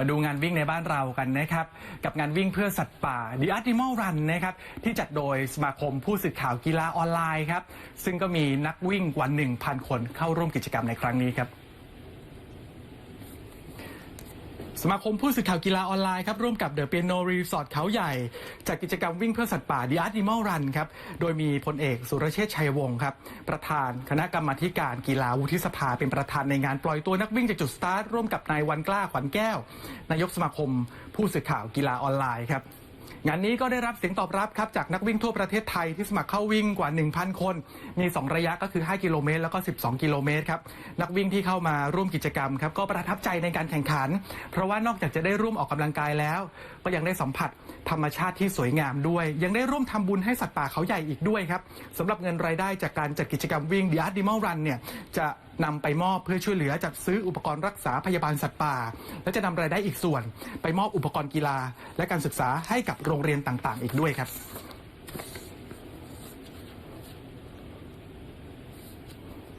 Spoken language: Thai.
มาดูงานวิ่งในบ้านเรากันนะครับ กับงานวิ่งเพื่อสัตว์ป่า The Animal Run นะครับ ที่จัดโดยสมาคมผู้สื่อข่าวกีฬาออนไลน์ครับ ซึ่งก็มีนักวิ่งกว่า 1,000 คนเข้าร่วมกิจกรรมในครั้งนี้ครับ สมาคมผู้สื่อข่าวกีฬาออนไลน์ครับร่วมกับเดอะเปียโนรีสอร์ทเขาใหญ่จัดกิจกรรมวิ่งเพื่อสัตว์ป่าดิอาร์ติมอลรันครับ โดยมีพลเอกสุรเชษชัยวงศ์ครับ ประธานคณะกรรมาธิการกีฬาวุฒิสภาเป็นประธานในงานปล่อยตัวนักวิ่งจากจุดสตาร์ทร่วมกับนายวันกล้าขวัญแก้ว นายกสมาคมผู้สื่อข่าวกีฬาออนไลน์ครับ งานนี้ก็ได้รับเสียงตอบรับครับจากนักวิ่งทั่วประเทศไทยที่สมัครเข้าวิ่งกว่า 1,000 คน มี 2 ระยะก็คือ 5 กิโลเมตรแล้วก็ 12 กิโลเมตรครับนักวิ่งที่เข้ามาร่วมกิจกรรมครับก็ประทับใจในการแข่งขัน เพราะว่านอกจากจะได้ร่วมออกกำลังกายแล้ว ก็ยังได้สัมผัสธรรมชาติที่สวยงามด้วย ยังได้ร่วมทำบุญให้สัตว์ป่าเขาใหญ่อีกด้วยครับสำหรับเงินรายได้จากการจัดกิจกรรมวิ่ง The Animal Run เนี่ยจะ นำไปมอบเพื่อช่วยเหลือจัดซื้ออุปกรณ์รักษาพยาบาลสัตว์ป่า และจะนำรายได้อีกส่วน ไปมอบอุปกรณ์กีฬา และการศึกษาให้กับโรงเรียนต่างๆ อีกด้วยครับ